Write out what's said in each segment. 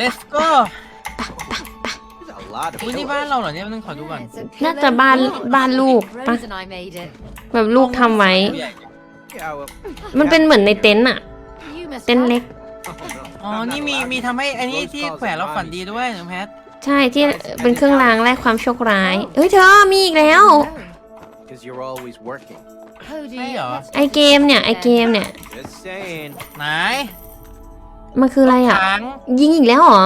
let's go There's a lot of อุ้ยนี่บ้านเราเหรอเนี่ยนึงขอดูก่อนน่าจะบ้านบ้านลูกปะ Rose and I made it. แบบลูกทำไว้ Yeah, well, มันเป็นเหมือนในเต็นท์อะ You must เต็นท์ help. เล็ก oh, no, อ๋อ I'm not นี่มี allowed มี to. ทำให้อันนี้ที่แขวนแล้วฝันดีด้วยน้องแพทใช่ที่เป็นเครื่องรางแลกความโชคร้ายเอ้ยเธอมีอีกแล้ว Because you're always working. Cody, Hey, uh, let's ไอ go to เกมเนี่ย ไอ sleep เก then. มเนี่ย Just saying. ไหน มันคืออะไรอะ ถังยิงอีกแล้วเหรอ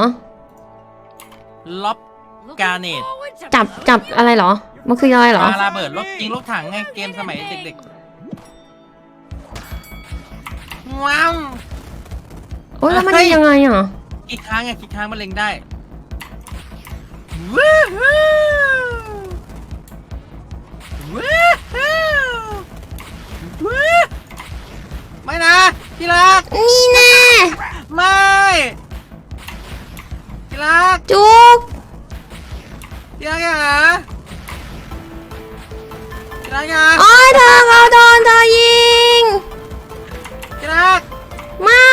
ล็อบ Looking Garnet. forward to จับจับอะไรเหรอ มันคืออะไรเหรอ ปาระเบิดรถยิงรถถังไงเกมสมัยเด็กๆว้าว โอ้ยแล้วมันเฮ้ยิยงยังไงอะ อีกครั้งไงอีกครั้งมันเล็งได้ว้าวว้าวว้าวไม่นะที่รักนี่แน่ ไม่ที่รักจุกที่รักอย่าที่รักอย่าโอ้ยเธอเขาโดนเธอยิง ที่รัก ไม่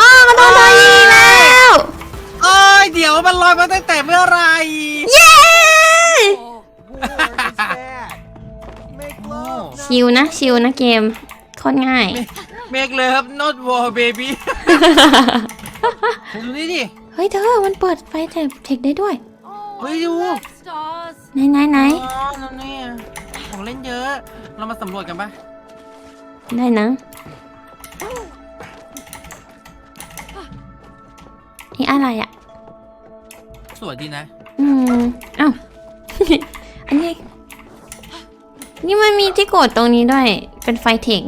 อ้อเขาโดนเธอยิงอีกแล้ว โอ้ยเดี๋ยวมันลอยมาตั้งแต่เมื่อไหรเย้ War is bad. Make love. ชิวนะ ชิวนะเกม โคตรง่าย เมกเลยครับ not war baby ดูนี่ดิ เฮ้ยเธอ มันเปิดไฟแเทคได้ด้วย Oh, Ôi, I du. love stars. ไหนไหนไหนอ๋อนั่นเนี่ยของเล่นเยอะ เรามาสำรวจกันปะได้นะนี่อะไรอะ สวยดีนะ อืมอ้าว อันนี้ นี่มันมีที่กดตรงนี้ด้วย เป็นไฟเทค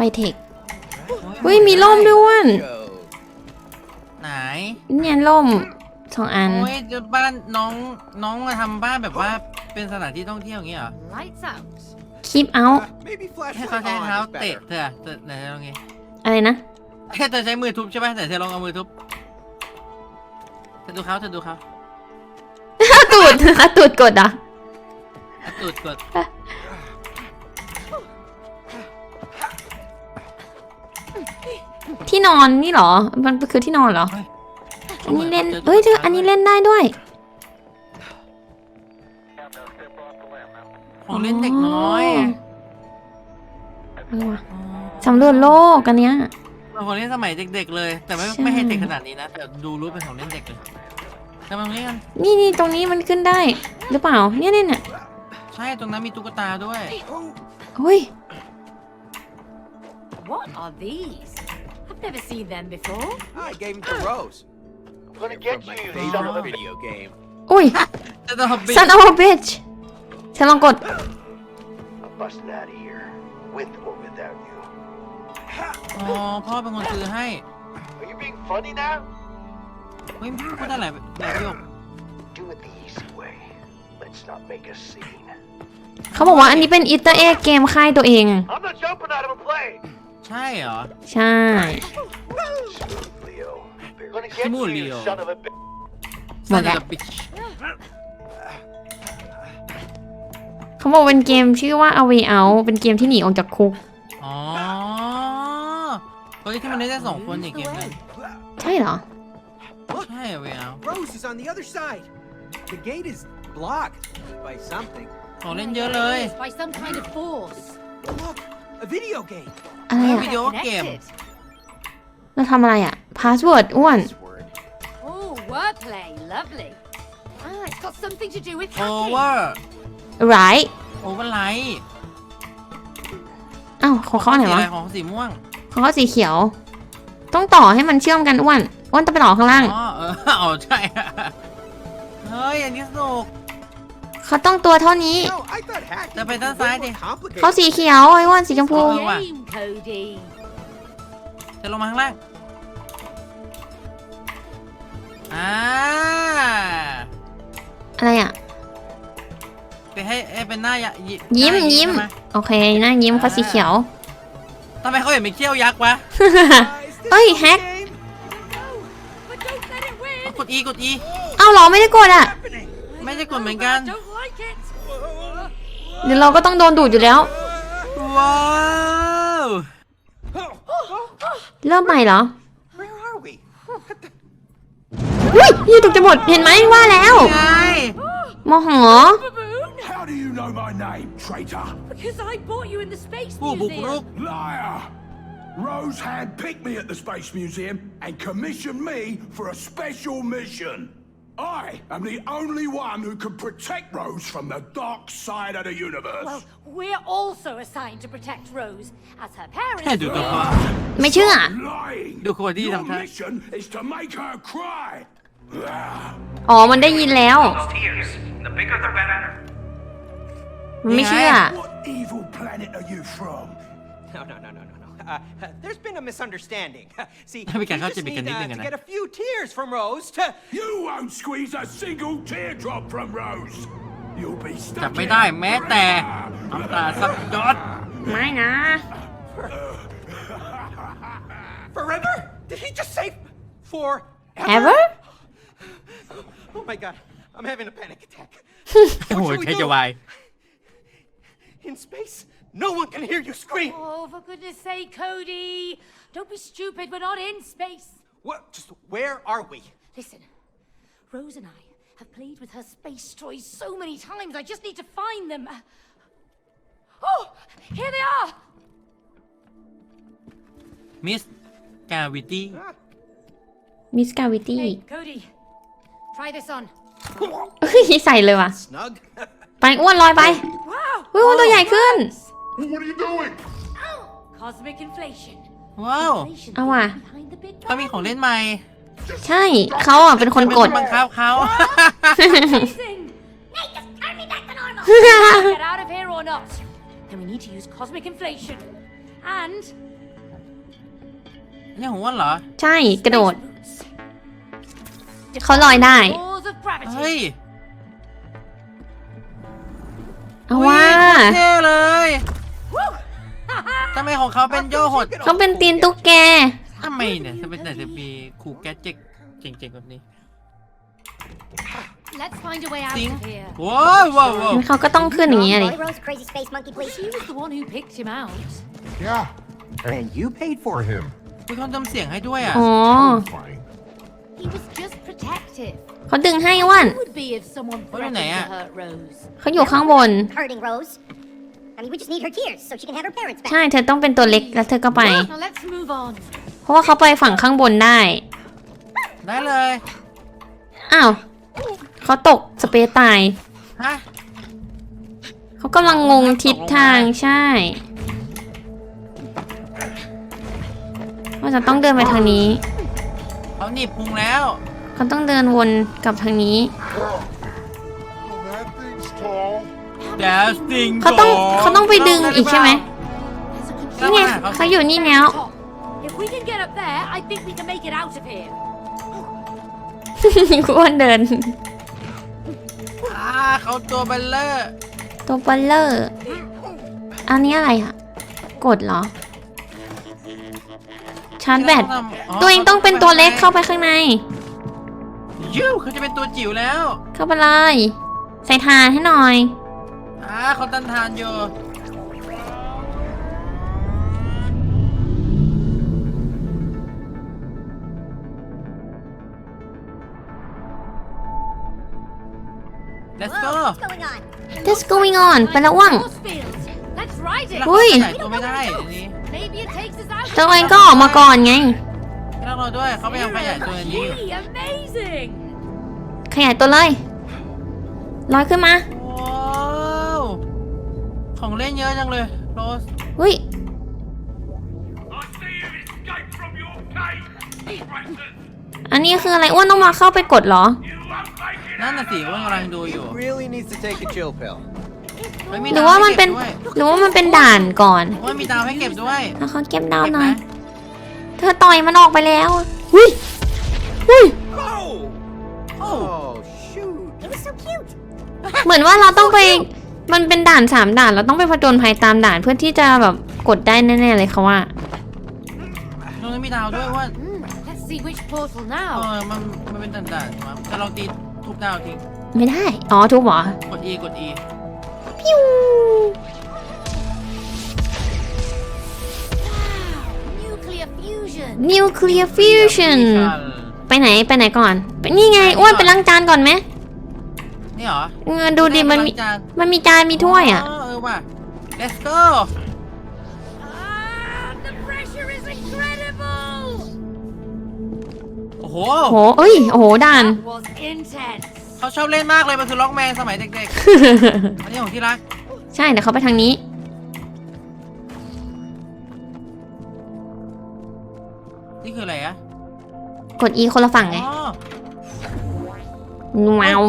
ไฟเทคเฮ้ยมีร่มด้วย Go. ไหนเนี่ยร่มสองอัน โอ้ยเดี๋ยวบ้านน้องน้องมาทำบ้านแบบว่าเป็นสถานที่ท่องเที่ยวอย่างเงี้ยเหรอ Lights out. คลิปเอา Uh, maybe ให้ flashlight เขาใช้ on เท้า is เตะ better. เธอเธอไหนเธอลองไงอะไรนะแค่เธอใช้มือทุบใช่ไหมแต่เธอลองเอามือทุบเธอดูเขาเธอดูเขาตูด ตูดกดอะเอาตูดกด ที่นอนนี่เหรอ มันคือที่นอนเหรอ อันนี้เล่นเฮ้ยเธออันนี้เล่นได้ด้วยของเล่นเด็กน้อยอะไรวะสำรวจโลกอันเนี้ยเป็นของเล่นสมัยเด็กๆเลย แต่ไม่ใช่ไม่ให้เด็กขนาดนี้นะ แต่ดูรู้เป็นของเล่นเด็กเลยแต่มันไม่กันนี่นี่ตรงนี้มันขึ้นได้ หรือเปล่า เนี่ยเนี่ยเนี่ยใช่ตรงนั้นมีตุ๊กตาด้วยเฮ้ย What are these? I've never seen them before. I gave him to Rose. I'm gonna get From my you, favorite son of a video game. อุ้ยจะต้องบิด son of a bitch ฉันลองกด I'm busting out of here, with or without you. อ๋อพ่อเป็นคนซื้อให้ Are you being funny now? เฮ้ยพูดได้หลายหลายประโยค Do it the easy way. Let's not make a scene. เขาบอกว่าอันนี้เป็นอิตเตอร์เอ็กเกมค่ายตัวเอง I'm not jumping out of a plane. ใช่เหรอ ใช่ Smooth, Leo. I'm gonna get Smooth, you, Leo. son of a bitch. หมดแล้ว Son of a bitch เขาบอกเป็นเกมชื่อว่า A Way Out เป็นเกมที่หนีออกจากคุก อ๋อเฮ้ยที่มันเล่นได้สองคนอย่างเกมนั้นใช่เหรอ ใช่เว้ยเอา Rose is on the other side. The gate is blocked by something. ของเล่นเยอะเลย By some kind of force. Look, a video game. อะไรวิอะดีโอเกม Connected. เราทำอะไรอะ พาสเวิร์ดอ้วน Password. Oh, wordplay. Lovely. Ah, it's got something to do with โอ hacking. เวอร์ไรโอเวอร์ไลท์อ้าวของเขาอันไหนวะ ของสีม่วงของเขาสีเขียว ต้องต่อให้มันเชื่อมกันอ้วน อ้วนต้องไปต่อข้างล่าง อ๋อเออเอาใช่ เฮ้ย อันนี้สนุก เขาต้องตัวเท่านี้ No, I thought hacking แต่ไป was ด้าน way ซ้าย more ดิ complicated. เขาสีเขียวไอ้อ้วนสีชมพูเออว่ะ Game, Cody. จะลงมาข้างล่าง อ่า อะไรอะ ไปให้ให้เป็นหน้ายะยิยิ้มหน้ายิ้ม ใช่ไหโอเคหน้ายิ้มเขาสีเขียว ทำไมเขาเห็นเป็นเขี้ยวยักษ์วะ Uh, is this Ôi, a hack. game? But don't let it win. กด E กด E เอ้าเหรอไม่ได้กดอะ Happening. ไม่ได้กดเหมือนกัน Don't like it. เดี๋ยวเราก็ต้องโดนดูดอยู่แล้ว ว้าวเริ่มใหม่เหรอ Where are we? อุ้ยยี่ถูกจะหมดเห็นไหมว่าแล้วไงโมโห Baboon? How do you know my name, traitor? Because I bought you in the space ผู้บุกรุก museum. Liar! Rose handpicked me at the Space Museum and commissioned me for a special mission. I am the only one who can protect Rose from the dark side of the universe. Well, we're also assigned to protect Rose as her แค่ parents. ดูตัวพอ ไม่เชื่อ Lying! Look what he Your done, huh? mission is to make her cry. Ah. อ๋อ มันได้ยินแล้ว Those tears, the bigger the better. มันไม่เชื่อ What evil planet are you from? No, no, no, no, no, no. Uh, uh, there's been a misunderstanding. See, we มีการเข้าใจ just ผิดกัน need นิด uh, นึงอะ to นะ get a few tears from Rose to. You won't squeeze a single teardrop from Rose. You'll be จับ stuck ไม่ in ได้แม้แต่น้ำตาสักหยด ไม่นะ Forever? Did he just say forever? ever Oh my god, I'm having a panic attack. โอ้โห What should we ใคร do? จะวาย In space, no one can hear you scream. Oh, for goodness sake, Cody. Don't be stupid. We're not in space. What? Just where are we? Listen, Rose and I have played with her space toys so many times. I just need to find them. Oh, here they are. มิสกาวิตี้ มิสกาวิตี้ Hey, Cody, try this on. เฮ้ยใส่เลยว่ะ Snug? ไปอ้วนลอยไป Wow. เฮ้ยอ้วนตัวใหญ่ขึ้น What are you doing? Cosmic inflation. ว้าว Inflation À, à. behind the Big เขามี Bang. ของเล่นใหม่ใช่เขาอะเป็นคนกด บังคับเขา Amazing. Nate, just turn me back to normal. Get out of here or not. Then we need to use cosmic inflation. And เนี่ยหัวเหรอ ใช่กระโดด space boots. เขาลอยได้ Laws of เฮ้ย gravity. เอาว่าอุ๊ยโคตรเท่เลย Woo! ทำไมของเขาเป็นโยหดเขาเป็นตีนตุ๊กแกทำไมเนี่ยจะเป็นแต่จะมีคูแกจิกเจ๋งๆแบบนี้ Let's find a way out สิง of here. ว้าวว้าวว้าวงั้นเขาก็ต้องขึ้นอย่างนี้ยดิ Roy Rose, crazy space monkey, please. She was the one who picked him out. Yeah, And you paid for for it. him. มีคนทำเสียงให้ด้วยอะอ๋อ Fine. He was just protective. เขาดึงให้อ้วน Who would be if someone Ôi, threatened này to à? hurt Rose? เขาอยู่ข้างบน Hurting Rose. I mean, we just need her tears so she can have her parents back. ใช่เธอต้องเป็นตัวเล็กแล้วเธอก็ไป Now let's move on. เพราะว่าเขาไปฝั่งข้างบนได้ ได้เลย อ้าวเขาตกสเปซตาย ฮะ เขากำลังงงทิศทางใช่ ว่าจะต้องเดินไปทางนี้ เขาหนีบพุงแล้ว เขาต้องเดินวนกลับทางนี้ Oh, that thing's tall. แดสติงเขาต้องเขาต้องไปดึงอีกใช่ไหม There's a นี่ control ไงเขาอยู่นี่แล้ว top. If we can get up there, I think we can make it out of here. กูอ้วนเดิน อ่าเขาตัวเบลเลอร์ตัวเบลเลอร์อันนี้อะไรอะกดเหรอ ชาร์จแบต ตัวเองต้องเป็นตัวเล็กเข้าไปข้างในยูเขาจะเป็นตัวจิ๋วแล้ว เข้าไปเลย ใส่ทานให้หน่อย อ่าเขาตันทานอยู่ let's go What's going on? What's going on ไปแล้วอ้วง Force field. Let's ride แล้ว it. อุ้ยเขาขยายตัวไม่ได้อันนี้ Maybe it takes us out. ตัวเองก็ออกมาก่อนไงไม่ต้องรอด้วยเขาพยายามขยายตัวอันนี้อยู่ Gee, amazing. ขยายตัวเลยลอยขึ้นมาว้าว ของเล่นเยอะจังเลยโรสอุ้ย I see you escape from your cage, traitors. อันนี้คืออะไรอ้วนต้องมาเข้าไปกดเหรอ You won't make it นั่นน่ะสิว่ากำลังดูอยู่ Really needs to take a chill pill. เฮ้ยหรือว่ามันเป็นดวให้ก็บด้วยหรือว่ามันเป็นด่านก่อนว่ามีดาวให้เก็บด้วยแล้วเขาเก็บดาวเก็บหน่ไหอมยเธอต่อยมันออกไปแล้วอุ้ยอุ้ย Oh! Oh, shoot. It was so cute. เหมือนว่าเราต้องไป มันเป็นด่านสามด่านเราต้องไปผจญภัยตามด่านเพื่อที่จะแบบกดได้แน่ๆเลยเขาว่า ตรงนี้มีดาวด้วยว่า Hmm, let's see which portal เอ now. อมันมันเป็นด่านๆมาจะลองตีทุบดาวทิ้งไม่ได้ อ๋อทุกเหรอกด E กด E พิว Nuclear fusion. nuclear fusion ไปไหนไปไหนก่อนไปนี่ไงอ้วนไปล้างจานก่อนไหม นี่เหรอเงินดูดิมันมีจานมันมีจานมีถ้วยอะ เออว่ะ let's go Ah, the pressure is incredible! โอ้โหโหเอ้ย โอ้โหด่าน That was intense. เขาชอบเล่นมากเลยมันคือล็อกแมนสมัยเด็กๆ อันนี้ของที่รักใช่เดี๋ยวเขาไปทางนี้ นี่คืออะไรอะกด E คนละฝั่งไงอ๋อว้าว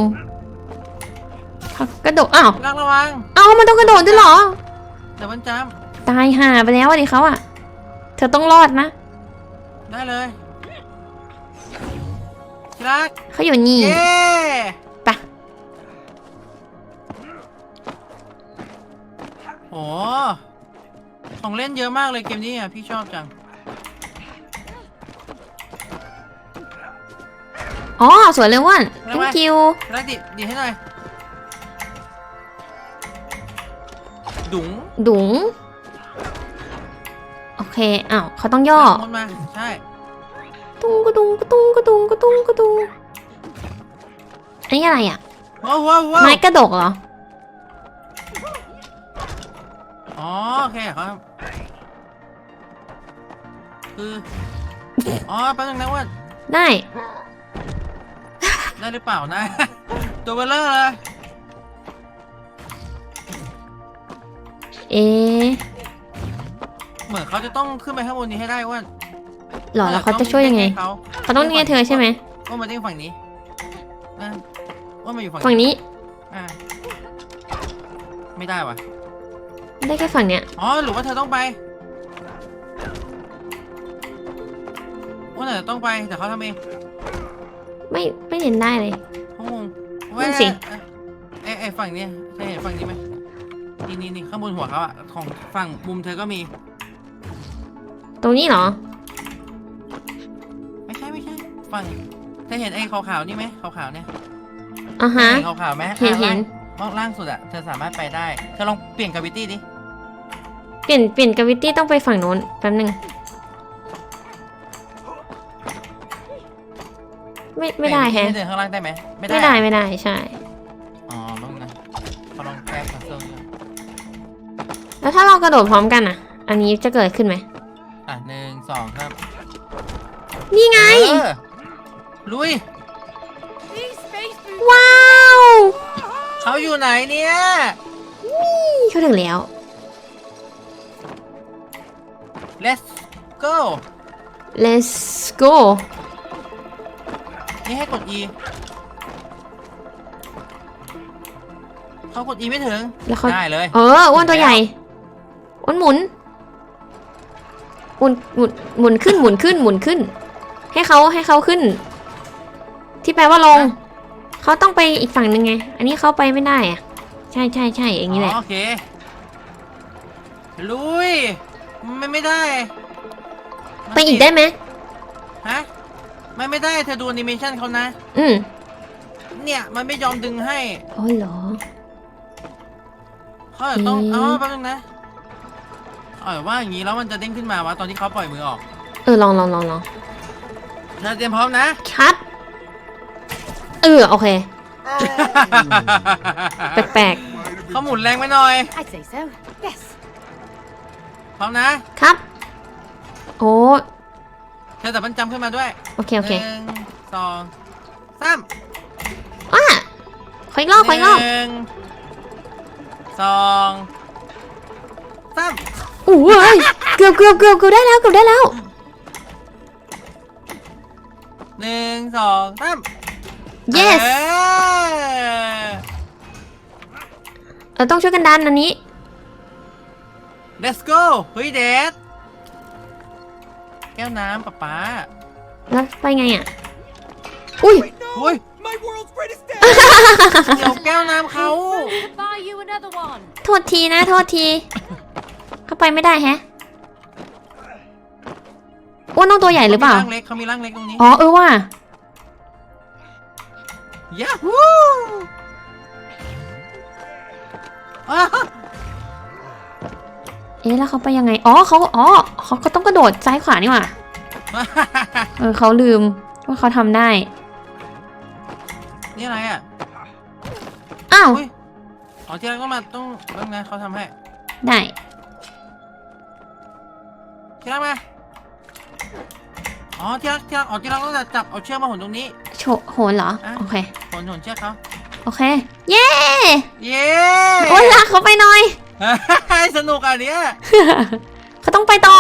กระโดดอ้าวรักระวัง เอ้ามันต้องกระโดดด้วยเหรอ เดี๋ยวมันจ้ตายห่าไปแล้วอะดิเขาอะเธอต้องรอดนะำได้เลยที่รักเขาอยู่นี่เย้ไปโอ้ของเล่นเยอะมากเลยเกมนี้อะ พี่ชอบจัง อ๋อสวยเลยว่าน thank you ที่รักดิดิให้หน่อย ดุ๋งดุ๋งโอเคอ้าวเขาต้องย่อมดมา ใช่ ตุ้งกระดุงกระตุงกระดุงกระตุงกระดุงอันนี้อะไรอะว้าวว้าวว้าวไม้กระดกเหรอ อ๋อโอเคครับ คือ อ๋อแป๊บนึงนะว่า ได้ ได้หรือเปล่านะ ตัวเบลเลอร์เลย เอ๊ะเหมือนเขาจะต้องขึ้นไปข้างบนนี้ให้ได้ว่าหรอแล้วเขาจะช่วยยังไงเขาเขาต้องเนี่ยเธอใช่ไหมว่ามาเด้งฝั่งนี้นะว่ามาอยู่ฝั่งฝั่งนี้อ่าไม่ได้ว่ะได้แค่ฝั่งเนี้ยอ๋อหรือว่าเธอต้องไปว่าแต่ต้องไปแต่เขาทำเองไม่ไม่เห็นได้เลยเขางงนั่นสิ ไอ้ไอ้ฝั่งเนี้ยเธอเห็นฝั่งนี้ไหม นี่นี่นี่ข้างบนหัวเขาอะของฝั่งมุมเธอก็มี ตรงนี้เหรอ ไม่ใช่ไม่ใช่ ฝั่งเธอเห็นไอ้ขาวๆนี่ไหมขาวๆเนี่ยอะฮะ เห็นขาวๆไหมเห็นอะเห็นล่างล่างสุดอะเธอสามารถไปได้ เธอลองเปลี่ยนกราวิตี้ดิ เปลี่ยนเปลี่ยนกราวิตี้ต้องไปฝั่งโน้นแป๊บนึง ไม่ไม่ได้แฮะเดินข้างล่างได้ไหมไม่ได้ไม่ได้ไม่ได้ใช่ แล้วถ้าเรากระโดดพร้อมกันอะ อันนี้จะเกิดขึ้นไหมอะหนึ่งสองครับนี่ไง เออลุย These space ว้าวเขาอยู่ไหนเนี่ยนี่เขาถึงแล้ว let's go let's go นี่ให้กด E เขากด E ไม่ถึงแล้วเขา ได้เลย เอออ้วนตัวใหญ่ อ้วนหมุนหมุนหมุนหมุนขึ้นหมุนขึ้นหมุนขึ้น ให้เขาให้เขาขึ้น ที่แปลว่าลง เขาต้องไปอีกฝั่งหนึ่งไง อันนี้เขาไปไม่ได้อะใช่ใช่ใช่อย่างนี้แหละ โอเค ลุย ไม่ไม่ได้มันไปอีกได้ไหมฮะ ไม่ไม่ได้เธอดูแอนิเมชันเขานะ อืมเนี่ย มันไม่ยอมดึงให้อ๋อเหรอเขาอาจจะต้องอืมเอ๋อแป๊บนึงนะ เออว่าอย่างนี้แล้วมันจะเด้งขึ้นมาวะตอนที่เขาปล่อยมือออกเออลองลองลองลองเธอเตรียมพร้อมนะ คัดเออโอเค แปลกเขาหมุนแรงไปหน่อย I'd say so. Yes. พร้อมนะๆครับ โอ้เธอแต่มันจำขึ้นมาด้วยโอเคโอเคหนึ่งสองสามว้าขออีกรอบขออีกรอบหนึ่งสอง สามอู้เอ้ยเกือบเกือบเกือบเกือบได้แล้วเกือบได้แล้ว หนึ่งสองสาม yes เออเราต้องช่วยกันดันอันนี้ let's go เฮ้ยเดดแก้วน้ำป๊าป๊าแล้วไปไงอะ อุ้ย Wait, no! Oi. My world's greatest day! เดี๋ยวแก้วน้ำเขา Rose could buy you another one. โทษทีนะ โทษทีเข้า ไปไม่ได้แฮะอ้วนต้องตัวใหญ่หรือเปล่าขมีร่างเล็กเขามีร่างเล็กตรงนี้อ๋อเออว่ายาฮูอ้าวเอ๊ะแล้วเขาไปยังไง อ๋อเขาอ๋อเขาก็ต้องกระโดดซ้ายขวานี่หว่า เออเขาลืมว่าเขาทำได้ นี่อะไรอะอ้าว อุ้ยอ๋อที่รักต้องมาต้องเรื่องนะเขาทำให้ ได้ ที่รักมาอ๋อที่รักที่รักอ๋อที่รักต้องจับเอาเชือกมาหนตรงนี้ โชโหนเหรอ อะ โอเค หนหนเชือกเขาโอเค เย้เย้โอ้ยลากเขาไปหน่อย สนุกอะเนี้ยเขาต้องไปต่อ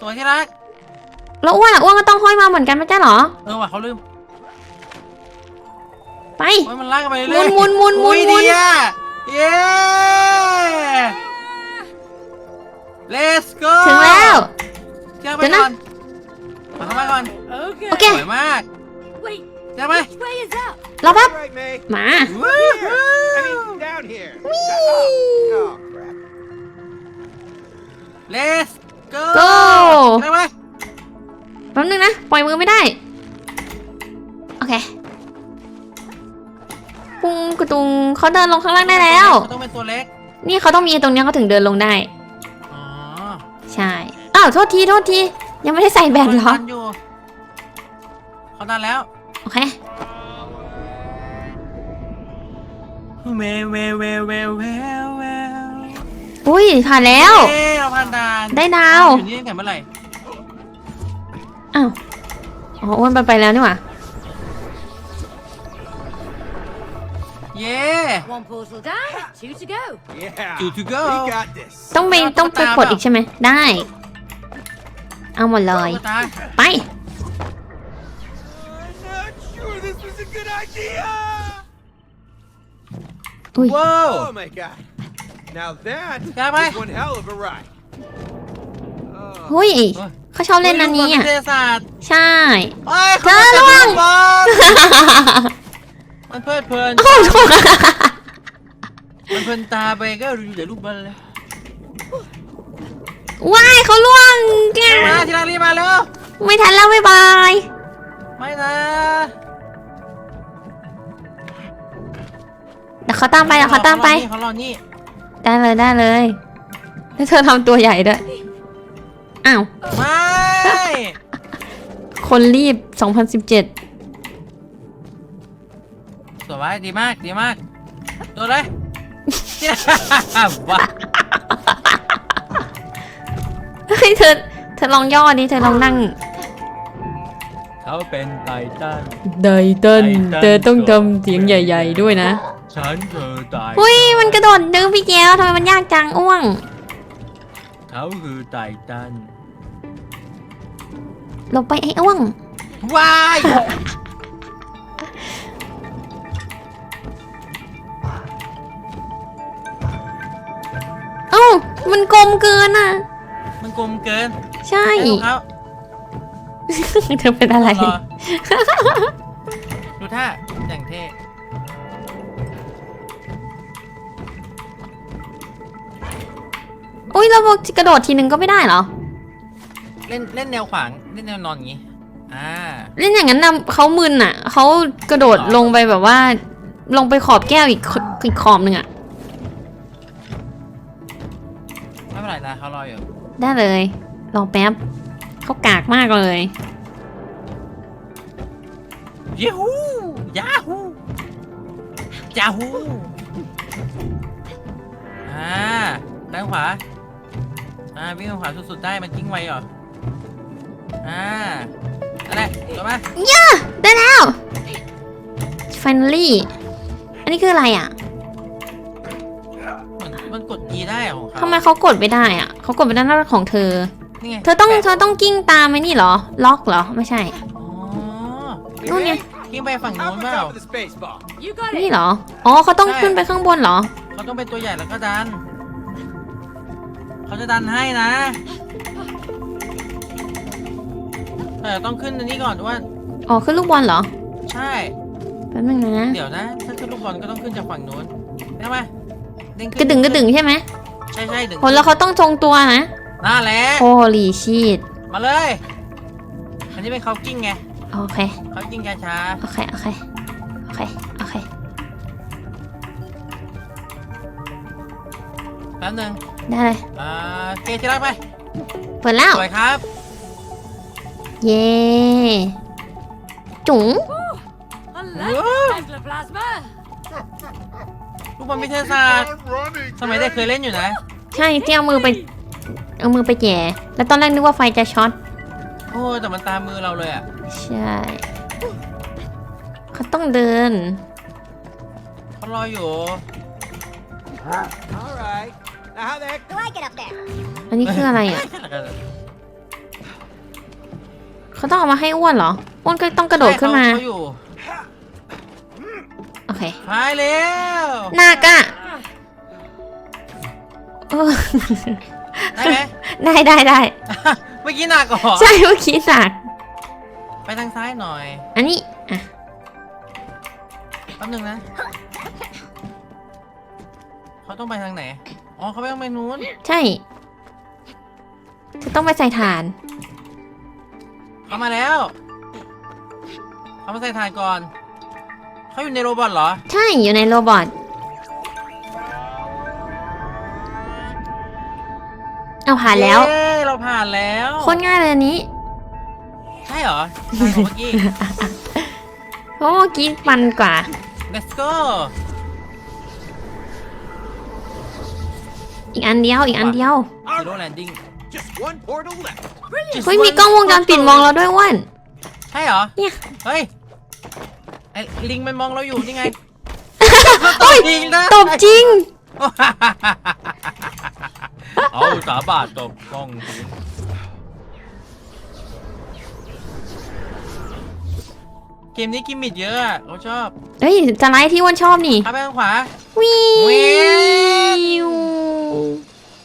สวยที่รักแล้วอ้วนอะอ้วนก็ต้องห้อยมาเหมือนกันไม่ใช่เหรอ เออว่ะเขาลืมไป โอ้ยมันลากกันไปเรื่อยๆหมุนหมุนหมุน อุ้ยหมุนดีอะเย้ let's go ถึงแล้ว เชือกไปเดี๋ยวนะ ก่อนมาเข้ามาก่อน Okay. โอเค สวยมาก Wait, เชือกไป which way is up? รอแป๊บ Right, May. มา วู้ฮู้ I mean, down here. Oh, oh, crap. let's go Go เชือกไปแป๊บนึงนะ ปล่อยมือไม่ได้ โอเค ปุงกระตุงเขาเดินลงข้างล่างได้แล้ว ต้องเป็นตัวเล็ก นี่เขาต้องมีตรงเนี้ยเขาถึงเดินลงได้อ๋อ ใช่อ้าวโทษทีโทษที ยังไม่ได้ใส่แบตเหรอดันอยู่เขาดันแล้วโอเค เวเวเวเวเวเวอุ้ยผ่านแล้ว เย้เราผ่านด่านได้ดาว อยู่นี่ตั้งแต่เมื่อไหร่อ้าวอ๋ออ้วนไปไปแล้วนี่หว่า เย้ One portal down, two to go. Yeah. Two to go. We got this. ต้องไปต้องไปกดอีกใช่ไหมได้ เอาหมดเลยตุ๊กตาไป I'm not sure this was a good idea. อุ้ย ว้าว Oh my god. Now that Yeah, bye. is one hell of a ride. Oh. หุ้ยเขาชอบเล่นอันนี้อะวิทยาศาสตร์ใช่เอ้ยเธอระวังบอล มันเพลิดเพลินโอ้โหมันเพลินตาไปก็ดูแต่ลูกบอลเลยว้ายเขาล่วงแกมาทีละรีบมาแล้วไม่ทันแล้วบ๊ายบาย ไม่นะเดี๋ยวเขาตามไปเดี๋ยวเขาตามไปเขารอนี่ได้เลยได้เลยแล้วเธอทำตัวใหญ่ด้วย อ้าว ไม่ คนรีบ 2017ส วยดีมากดีมากตัวเลยว้าเฮ้ยเธอเธอลองย่อดิเธอลองนั่งเขาเป็นไททันไดตันไดตันเธอต้องทำเสียงใหญ่ ๆ ด้วยนะฉันเธอตายอุ้ยมันกระโดดดึงพี่แก้วทำไมมันยากจังอ้วงเขาคือไททันลงไปไอ้อ้วงว้าย กลมเกินอะ มันกลมเกินใช่ให้ดูเขา เธอเป็นอะไร รอดูท่าอย่างเท่อุ้ยเราบอกกระโดดทีนึงก็ไม่ได้เหรอ เล่นเล่นแนวขวางเล่นแนวนอนอย่างงี้ อ่า เล่นอย่างนั้นนะเขามึนอะ เขากระโดดอ๋อลงไปแบบว่า ลงไปขอบแก้วอีกขอีกขอบหนึ่งอะ ได้เลยรอแป๊บเขากากมากเลยยูฮูยาฮูยาฮูอ่าด้านขวาอ่าวิ่งทางขวาสุดๆได้มันกิ้งไวเหรออ่านั่นแหละตัวมาได้แล้ว finally อันนี้คืออะไรอะ มันมันกด E ได้อะของเขาทำไมเขากดไม่ได้อะ เขากดไม่ได้นั่นของเธอ นี่ไงเธอต้องแปะเธอต้องกิ้งตามไอ้นี่เหรอ ล็อกเหรอ ไม่ใช่ อ๋อ Hey, Oh, May, yeah. กิ้งไปฝั่ง How นู้น about เปล่า top of the space ball? You got นี่ it. เหรอ อ๋อเขาต้องใช่ขึ้นไปข้างบนเหรอ เขาต้องเป็นตัวใหญ่แล้วก็ดัน เขาจะดันให้นะ แต่ต้องขึ้นอันนี้ก่อนว่า อ๋อขึ้นลูกบอลเหรอ ใช่ แป๊บนึงนะ เดี๋ยวนะ ถ้าขึ้นลูกบอลก็ต้องขึ้นจากฝั่งนู้นใช่ไหมเด้ขึ้นกระดึงกระดึงใช่ไหม ใช่ใช่ดึงโหแล้วเขาต้องทรงตัวนะน่าแหละโ o ลีชีตมาเลย อันนี้เป็นเขากิ้งไงโอเคเขากิ้งช้าโอเคโอเคโอเคโอเคๆแป๊บนึงได้เลยอ่าโอเคที่รักไปเปิดแล้วสวยครับ เย่จุ๋ง Unless ectoplasma. ลูกบอลวิทยาศาสตร์ I'm running. สมัยเด็กเคยเล่นอยู่นะ ใช่ที่เอามือไปเอามือไปแหย่แล้วตอนแรกนึกว่าไฟจะช็อต โอ้แต่มันตามมือเราเลยอะใช่ เขาต้องเดิน เขารออยู่ All right. Now how the heck? Do I get up there? อันนี้คืออะไรอะ เขาต้องเอามาให้อ้วนเหรอ อ้วนก็ต้องกระโดดขึ้นมา ใช่เขาอยู่โอเคพายแล้ว หนักอะ เออได้ไหมได้ได้ได้เมื่อกี้หนักก่อนใช่เมื่อกี้หนัก ไปทางซ้ายหน่อย อันนี้อะแป๊บนึงนะ เขาต้องไปทางไหน อ๋อเขาไปทางไปนู้น ใช่จะต้องไปใส่ฐาน เขามาแล้ว เขามาใส่ถ่านก่อน เขาอยู่ในโรบอทเหรอ ใช่อยู่ในโรบอท เอาผ่านแล้ว เย้เราผ่านแล้วโคตรง่ายเลยอันนี้ ใช่เหรอใช่ของเมื่อกี้ เพราะเมื่อกี้มันกว่า let's go อีกอันเดียวอีกอันเดียว zero landing Just one portal left. Just เฮ้ย มี one กล้องวงจรปิดมองเราด้วยอ้ว่าน ใช่เหรอเนี่ย เฮ้ยไอ้ลิงมันมองเราอยู่นี่ไงเฮ้ยจริงนะตบจริง เอาสาบาทตบกล้องจริงเกมนี้กิมมิดเยอะอะเขาชอบเฮ้ยจะไลท์ที่อ้วันชอบนี่เข้าไปทางขวา วิวิ ว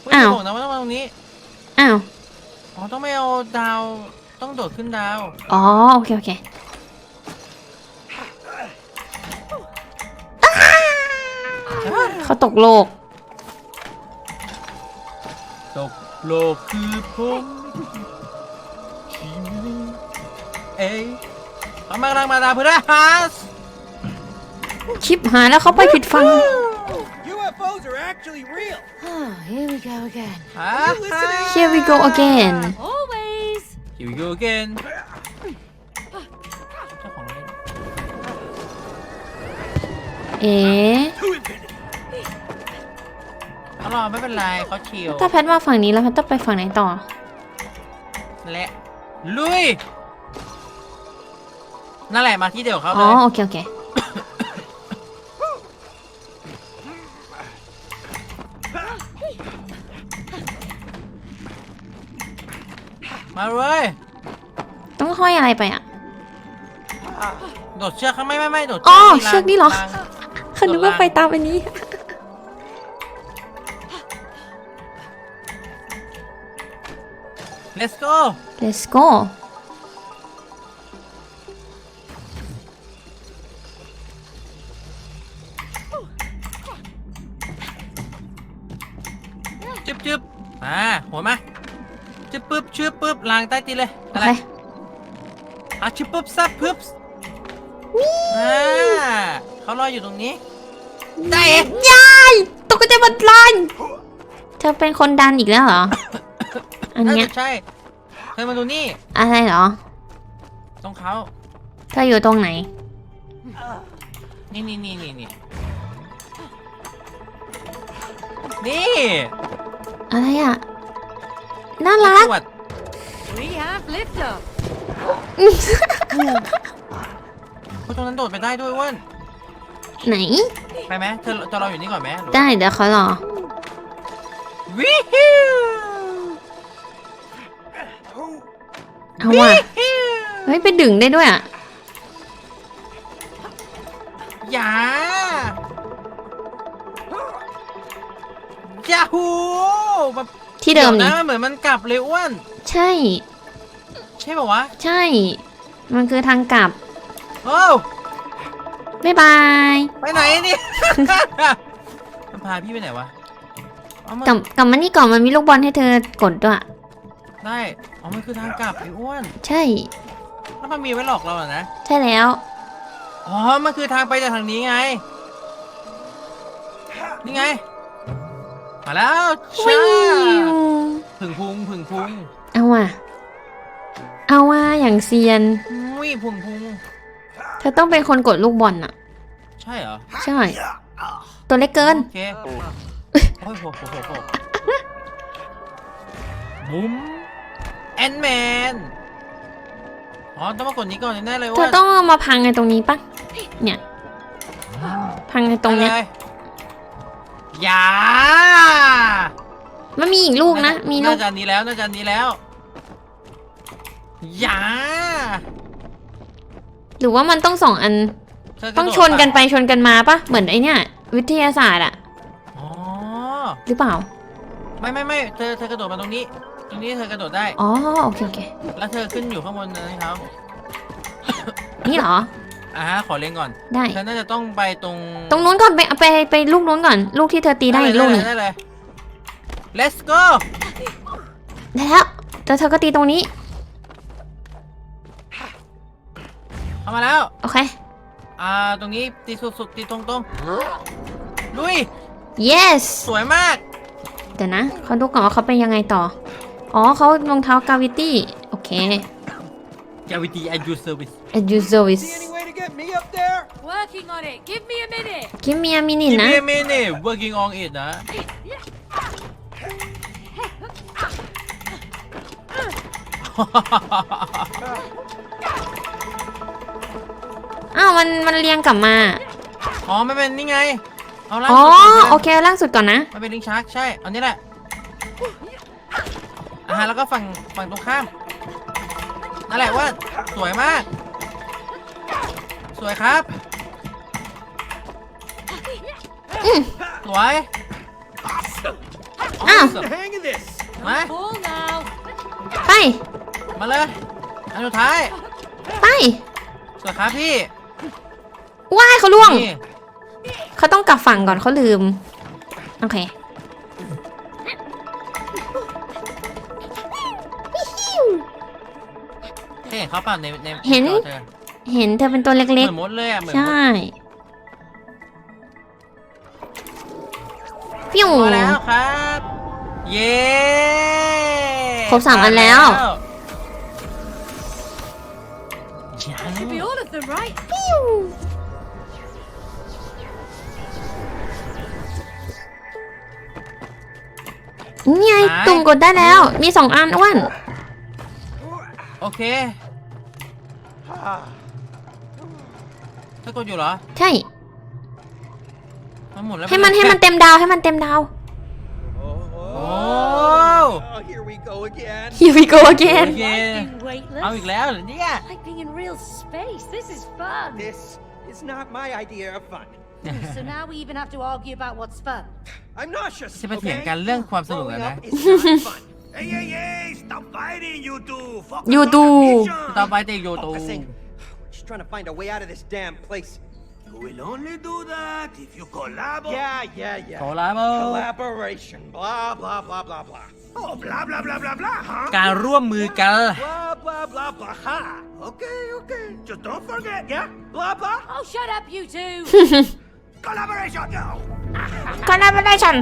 เฮ้ยอ้าวบอกนะว่าต้องมาตรงนี้ อ้าว อ๋อ ต้องไม่เอาดาว ต้องโดดขึ้นดาว อ๋อ โอเค โอเคเขาตกโลก ตกโลกคือผมเอ้ยเขามากำลังมาดาวเพื่อฮัส ชิปหายแล้วเขาไปผิดฟัง UFOs are actually real. Oh, here we go again. ฮะ Here we go again Always. Here we go again เจ้าของเล่น เอ๊ะ To infinity. เขารอไม่เป็นไรเขาชิลถ้าแพทมาฝั่งนี้แล้วแพทต้องไปฝั่งไหนต่อ และลุย นั่นแหละมาที่เดียวกับเขาอ๋เลอย โอเคโอเค มาเลยต้องห้อยอะไรไปอะ โดดเชือกเขาไม่ไม่ไม่โดดอ๋อที่เชือกนี่เหรอรางเขานึกว่าไปตามอันนี้ let's go let's go จึ๊บจึ๊บอ่าหัวมาจึ๊บปึ๊บชืบปึ๊บล้างใต้ตีนเลยโออะไรเคอะชึบปึ๊บซับปึ๊บอ่าเขารออยู่ตรงนี้ได้ยายตกใจหมดเลยเธอเป็นคนดันอีกแล้วเหรอ อันน่าเนี้ยจะใช่เธอมาดูนี่ อะไรเหรอ ตรงเขาเธออยู่ตรงไหน นี่นี่นี่นี่นี่นี่อะไรอะ น่ารัก ตรวจ We have liftoff. เพราะตรงนั้นโดดไปได้ด้วยเว้นไหน ไปไหมเธอจะรออยู่นี่ก่อนไหมหรือได้เดี๋ยวเขารอ วิฮิว เอาว่ะ เฮ้ย ไปดึงได้ด้วยอะ อย่าอย่าหูแบบที่เดิมนี่ยวนะเหมือนมันกลับเลยอ้วน ใช่ ใช่ป่าวะใช่ มันคือทางกลับ โอ้บ๊ายบาย ไปไหนนี่ มันพาพี่ไปไหนวะเอามันกลับกลับมานี่ก่อนมันมีลูกบอลให้เธอกดด้วย ได้อ๋อมันคือทางกลับไอ้อ้วนใช่ แล้วมันมีไว้หลอกเราเหรอนะใช่แล้ว อ๋อมันคือทางไปจากทางนี้ไง นี่ไง มาแล้วชาวิวผึ่งพุงผึ่งพุงเอาว่ะ เอาว่ะอย่างเซียน อุ้ยพุงพุงเธอต้องเป็นคนกดลูกบอลน่ะ ใช่เหรอใช่ ตัวเล็กเกิน โอเคโอ้ยโหโหโหโหบุ้มแอนแมน อ๋อ ต้องมากดนี้ก่อนแน่ๆเลยเธอว่าต้องเอามาพังไอ้ตรงนี้ปะเนี่ย พังไอ้ตรงเนี้ยอย่ามันมีอีกลูกนะ มีลูน่ากจะอันนี้แล้วน่าจะอันนี้แล้ว อย่าหรือว่ามันต้องสองอัน เธกระโดดต้องชนกันไปชนกันมาปะเหมือนไอเนี่ย วิทยาศาสตร์อะอ๋อ หรือเปล่า ไม่ไม่ไม่เธอเธอกระโดดมาตรงนี้ ตรงนี้เธอกระโดดได้ อ๋อโอเคโอเค แล้วเธอขึ้นอยู่ข้างบนนะครับนี่เหรอ อ่าฮะขอเล่นก่อนได้ เธอน่าจะต้องไปตรงตรงนู้นก่อนไปไปไปลูกนู้นก่อน ลูกที่เธอตีได้อีกลูกหนึ่งได้เลย let's go ได้แล้วแต่เธอก็ตีตรงนี้ เข้ามาแล้ว โอเค อ่า ตรงนี้ตีสุดๆตีตรงๆลุย yes สวยมาก เดี๋ยวนะเขาดูก่อนว่าเขาเป็นยังไงต่อ อ๋อเขารองเท้ากาวิตี้โอเค Gravity and your service at your service See any way to get me up there? Working on it. Give me a minute. คิมเมียมินิ Give นะ me a minute working on it นะ อ้าวมันมันเรียงกลับมา อ๋อไม่เป็นนี่ไง เอาล่างอ๋อสุดก่นโอเคล่างสุดก่อนนะ มันเป็นลิงชักใช่เอานี้แหละ อ่าฮะแล้วก็ฝั่งฝั่งตรงข้ามนั่นแหละว่าสวยมาก สวยครับสวยอ้าว The hang of this. มา Ball now. ไป มาเลยอันสุดท้าย ไป สวยครับพี่ว้ายเขาล่วงนี่เขาต้องกลับฝั่งก่อนเขาลืม โอเค เห็นเขาเปล่าในในเห็น จอธอเห็นเธอเป็นตัวเหเล็กมือนมดเลยอะเหมือนๆมใช่ดปิ้ว พอแล้วครับ เย้ครบสามอันแล้ว Should be all of them, right? นี่ไงตุ่มกดได้แล้ว มีสองอันอ้วน โอเค ถ้ากดอยู่เหรอ ใช่ มันหมุนแล้วให้มันให้มันเต็มดาวให้มันเต็มดาว Oh, Oh. oh, here we go again. Here we go again โอเค Like being เอา weightless. อีกแล้วเหรอเนี่ย Like being in real space. This is fun. This is not my idea of fun. so now we even have to argue about what's fun. I'm nauseous. จะไปเถียง okay? กันเรื่องความสนุกอะ Growing นะ up is not fun. Hey, hey, hey! Stop fighting, you two! Focus You on the two. mission. ต่อไปติอยู่ตู Focusing. Just trying to find a way out of this damn place. You will only do that if you collaborate. Yeah, yeah, yeah. โซลาร์โบ Collaboration. Blah, blah, blah, blah, blah. Oh, blah, blah, blah, blah, blah, huh? การร่วมมือกัน Blah, blah, blah, blah, ha. Okay, okay. Just don't forget, yeah? Blah, blah. Oh, shut up, you two. Collaboration, no! collaboration